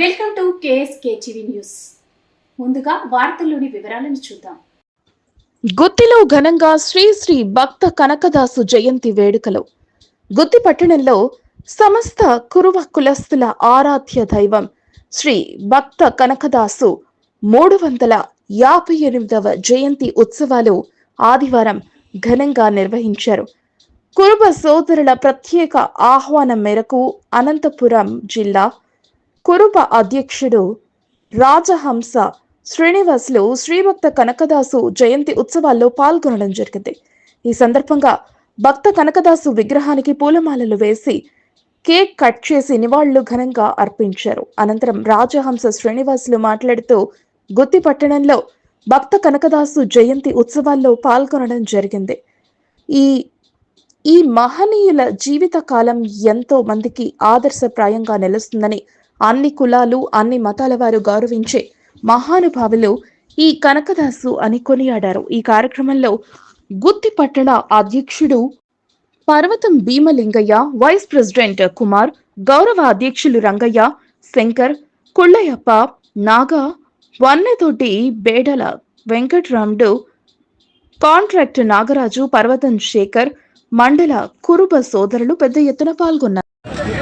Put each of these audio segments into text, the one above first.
Welcome to KSK TV news. ముందుగా వార్తల్లోని వివరాలను చూద్దాం. గుత్తిలో ఘనంగా శ్రీ శ్రీ భక్త కనకదాసు జయంతి వేడుకలు. గుత్తి పట్టణంలో సమస్త కురువ కులస్తుల ఆరాధ్య దైవం శ్రీ భక్త కనకదాసు మూడు వందల యాభై ఎనిమిదవ జయంతి ఉత్సవాలు ఆదివారం ఘనంగా నిర్వహించారు. కురుబ సోదరుల ప్రత్యేక ఆహ్వానం మేరకు అనంతపురం జిల్లా కురుప అధ్యక్షుడు రాజహంస శ్రీనివాసులు శ్రీభక్త కనకదాసు జయంతి ఉత్సవాల్లో పాల్గొనడం జరిగింది. ఈ సందర్భంగా భక్త కనకదాసు విగ్రహానికి పూలమాలలు వేసి కేక్ కట్ చేసి నివాళులు ఘనంగా అర్పించారు. అనంతరం రాజహంస శ్రీనివాసులు మాట్లాడుతూ గుత్తి పట్టణంలో భక్త కనకదాసు జయంతి ఉత్సవాల్లో పాల్గొనడం జరిగింది. ఈ ఈ మహనీయుల జీవిత కాలం ఎంతో మందికి ఆదర్శప్రాయంగా నిలుస్తుందని అన్ని కులాలు అన్ని మతాల వారు గౌరవించే మహానుభావులు ఈ కనకదాసు అని కొనియాడారు. ఈ కార్యక్రమంలో గుత్తి పట్టణ అధ్యక్షుడు పర్వతం భీమలింగయ్య వైస్ ప్రెసిడెంట్ కుమార్ గౌరవ అధ్యక్షులు రంగయ్య శంకర్ కుళ్ళయ్యప్ప నాగా వన్నెతోటి బేడల వెంకట్రాముడు కాంట్రాక్ట్ నాగరాజు పర్వతం శేఖర్ మండల కురుబ సోదరులు పెద్ద ఎత్తున పాల్గొన్నారు.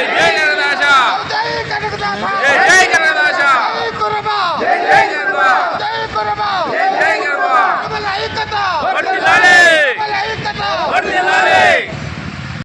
yeah